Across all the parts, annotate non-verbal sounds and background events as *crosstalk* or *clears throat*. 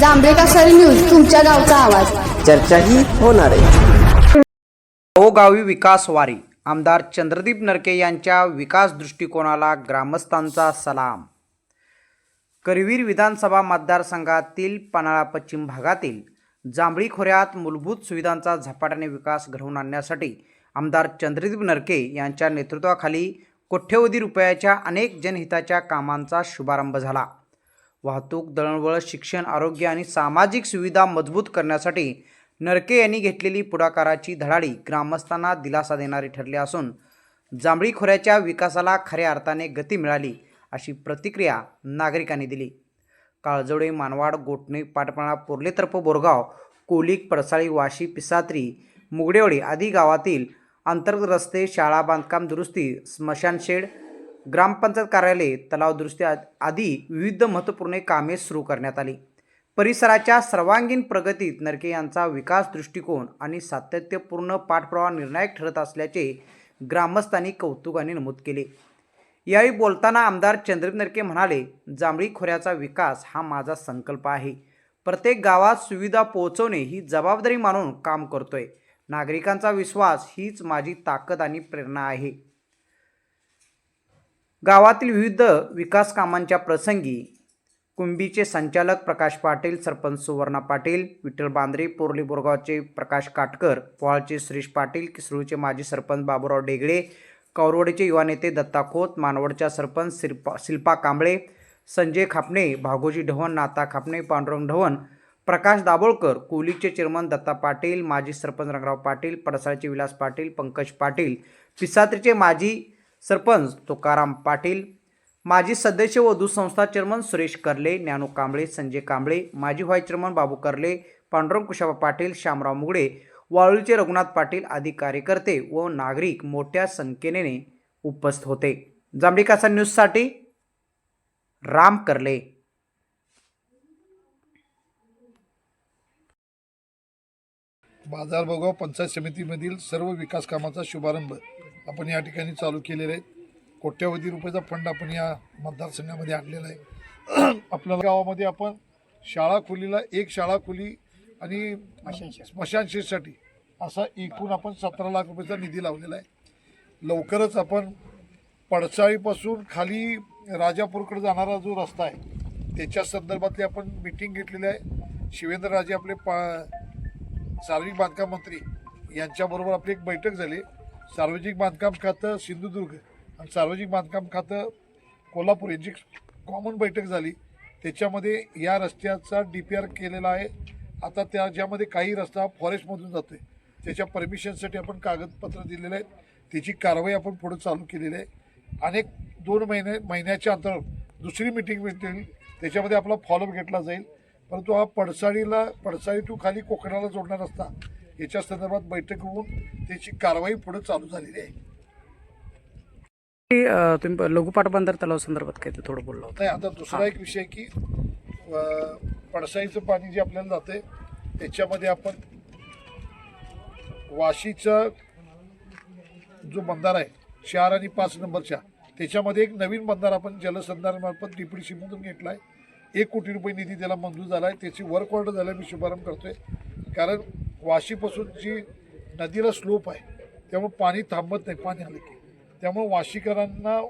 जांभेका सरी न्यूज तुमच्या गावचा आवाज. चर्चाही होणार आहे. गावोगावी विकास वारी. आमदार चंद्रदीप नरके यांच्या विकास दृष्टिकोनाला ग्रामस्थांचा सलाम. करवीर विधानसभा मतदारसंघातील पन्हाळा पश्चिम भागातील जांभळी खोऱ्यात मूलभूत सुविधांचा झपाट्याने विकास घडवून आणण्यासाठी आमदार चंद्रदीप नरके यांच्या नेतृत्वाखाली कोट्यवधी रुपयाच्या अनेक जनहिताच्या कामांचा शुभारंभ झाला. वाहतूक दळणवळण शिक्षण आरोग्य आणि सामाजिक सुविधा मजबूत करण्यासाठी नरके यांनी घेतलेली पुढाकाराची धडाडी ग्रामस्थांना दिलासा देणारी ठरली असून जांभळी खोऱ्याच्या विकासाला खऱ्या अर्थाने गती मिळाली अशी प्रतिक्रिया नागरिकांनी दिली. काळजोडे मानवाड गोटणे पाटपणा पोर्लेतर्फ बोरगाव कोलिक पडसाळी वाशी पिसात्री मुगडेवाडी आदी गावातील अंतर्गत रस्ते शाळा बांधकाम दुरुस्ती स्मशानशेड ग्रामपंचायत कार्यालय तलावदृष्ट्या आदी विविध महत्त्वपूर्ण कामे सुरू करण्यात आली. परिसराच्या सर्वांगीण प्रगतीत नरके यांचा विकास दृष्टिकोन आणि सातत्यपूर्ण पाठपुरावा निर्णायक ठरत असल्याचे ग्रामस्थांनी कौतुकाने नमूद केले. यावेळी बोलताना आमदार चंद्रदीप नरके म्हणाले जांभळी खोऱ्याचा विकास हा माझा संकल्प आहे. प्रत्येक गावात सुविधा पोहोचवणे ही जबाबदारी मानून काम करतोय. नागरिकांचा विश्वास हीच माझी ताकद आणि प्रेरणा आहे. गावातील विविध विकास कामांच्या प्रसंगी कुंभीचे संचालक प्रकाश पाटील सरपंच सुवर्णा पाटील विठ्ठल बांद्रे पोर्ली बोरगावचे प्रकाश काटकर पोहाळचे श्रीष पाटील किसरूळचे माजी सरपंच बाबूराव डेगळे कौरवडीचे युवा नेते दत्ता खोत मानवडच्या सरपंच शिल्पा शिल्पा कांबळे संजय खापणे भागोजी ढवण नाता खापणे पांडुरंग ढवण प्रकाश दाभोळकर कोलीचे चेअरमन दत्ता पाटील माजी सरपंच रंगराव पाटील पडसाळचे विलास पाटील पंकज पाटील पिसात्रीचे माजी सरपंच तुकाराम पाटील माजी सदस्य व दुसंस्था चेअरमन सुरेश कर्ले ज्ञानू कांबळे संजय कांबळे माजी व्हाईस चेअरमन बाबू कर्ले पांडुरंग कुशाबा पाटील श्यामराव मुगडे वाळूचे रघुनाथ पाटील आदी कार्यकर्ते व नागरिक मोठ्या संख्येने उपस्थित होते. जांभळीकासा न्यूजसाठी राम कर्ले. बाजार भोगाव पंचायत समितीमधील सर्व विकास कामाचा शुभारंभ आपण या ठिकाणी चालू केलेला आहे. कोट्यवधी रुपयाचा फंड आपण या मतदारसंघामध्ये आणलेला आहे. *clears throat* आपल्या गावामध्ये आपण शाळा खोलीला एक शाळा खोली आणि स्मशानशेसाठी असा एकूण आपण सतरा लाख रुपयाचा निधी लावलेला आहे. लवकरच आपण पडसाळीपासून खाली राजापूरकडे जाणारा जो रस्ता आहे त्याच्या संदर्भातली आपण मिटिंग घेतलेली आहे. शिवेंद्रराजे आपले पा सार्वजनिक बांधकाम मंत्री यांच्याबरोबर आपली एक बैठक झाली. सार्वजनिक बांधकाम खातं सिंधुदुर्ग आणि सार्वजनिक बांधकाम खातं कोल्हापूर यांची कॉमन बैठक झाली. त्याच्यामध्ये या रस्त्याचा डी पी आर केलेला आहे. आता त्या ज्यामध्ये काही रस्ता फॉरेस्टमधून जातो आहे त्याच्या परमिशनसाठी आपण कागदपत्र दिलेले आहेत. त्याची कारवाई आपण पुढे चालू केलेली आहे. अनेक दोन महिने महिन्याच्या अंतर दुसरी मिटिंग भेटेल. त्याच्यामध्ये आपला फॉलोअप घेतला जाईल. परंतु हा पडसाळीला पडसाळी टू खाली कोकणाला जोडणार असता याच्या संदर्भात बैठक होऊन त्याची कारवाई पुढे चालू झालेली आहे. तुम्ही लघुपाट बंदर तलाव संदर्भात काय थोडं बोललो नाही आता दुसरा एक विषय की पडसाईचं पाणी जे आपल्याला जाते त्याच्यामध्ये आपण वाशीचा जो बंधारा आहे चार आणि पाच नंबरच्या त्याच्यामध्ये एक नवीन बंधार आपण जलसंधारणामार्फत डीपीडीसीमधून घेतला आहे एक कोटी रुपये निधी त्याला मंजूर झाला आहे. त्याची वर्क ऑर्डर झाल्या मी शुभारंभ करतोय. कारण वाशीपासून जी नदीला स्लोप आहे त्यामुळे पाणी थांबत नाही पाणी आलं की. त्यामुळे वाशीकरांना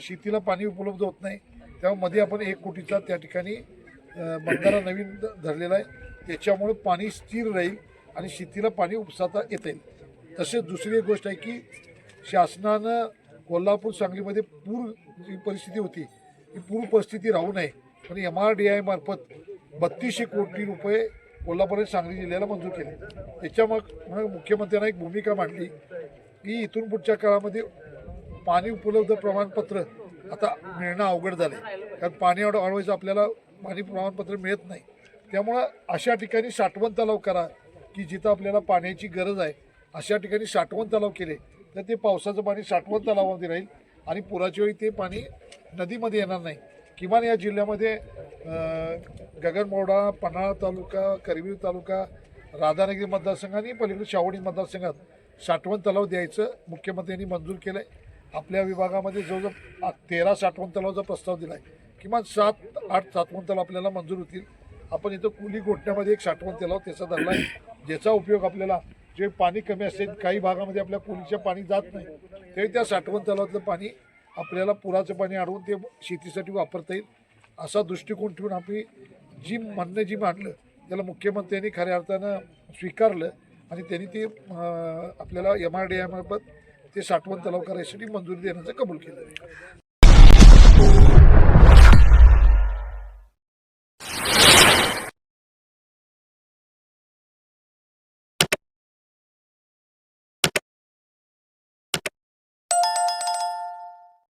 शेतीला पाणी उपलब्ध होत नाही. त्यामुळे मध्ये आपण एक कोटीचा त्या ठिकाणी बंधारा नवीन धरलेला आहे. त्याच्यामुळे पाणी स्थिर राहील आणि शेतीला पाणी उपसाता येता येईल. तसेच दुसरी एक गोष्ट आहे की शासनानं कोल्हापूर सांगलीमध्ये पूर जी परिस्थिती होती ही पूर परिस्थिती राहू नये. पण एम आर डी आय मार्फत बत्तीसशे कोटी रुपये कोल्हापूर आणि सांगली जिल्ह्याला मंजूर केले. त्याच्यामुळे मुख्यमंत्र्यांना एक भूमिका मांडली की इथून पुढच्या काळामध्ये पाणी उपलब्ध प्रमाणपत्र आता मिळणं अवघड झालं आहे कारण पाणी अड अडवायचं आपल्याला पाणी प्रमाणपत्र मिळत नाही. त्यामुळं अशा ठिकाणी साठवण तलाव करा की जिथं आपल्याला पाण्याची गरज आहे. अशा ठिकाणी साठवण तलाव केले तर ते पावसाचं पाणी साठवण तलावामध्ये राहील आणि पुराच्या वेळी ते पाणी नदीमध्ये येणार नाही. किमान या जिल्ह्यामध्ये गगनमोडा पन्हाळा तालुका करवीर तालुका राधानगरी मतदारसंघ आणि पलीकडे शावडी मतदारसंघात साठवण तलाव द्यायचं मुख्यमंत्र्यांनी मंजूर केलं आहे आपल्या विभागामध्ये जवळजवळ तेरा साठवण तलावाचा प्रस्ताव दिला आहे किमान सात आठ साठवण तलाव आपल्याला मंजूर होतील. आपण इथं कुली गोठण्यामध्ये एक साठवण तलाव त्याचा धरला आहे ज्याचा उपयोग आपल्याला जे पाणी कमी असेल काही भागामध्ये आपल्या कुलीचे पाणी जात नाही तरी त्या साठवण तलावातलं पाणी आपल्याला पुराचं पाणी अडवून ते शेतीसाठी वापरता येईल असा दृष्टिकोन ठेवून आम्ही जी म्हणणं जी मांडलं त्याला मुख्यमंत्र्यांनी खऱ्या अर्थानं स्वीकारलं आणि त्यांनी ते आपल्याला एम आर डी एमार्फत ते साठवण तलाव करायसाठी मंजुरी देण्याचं कबूल केलं.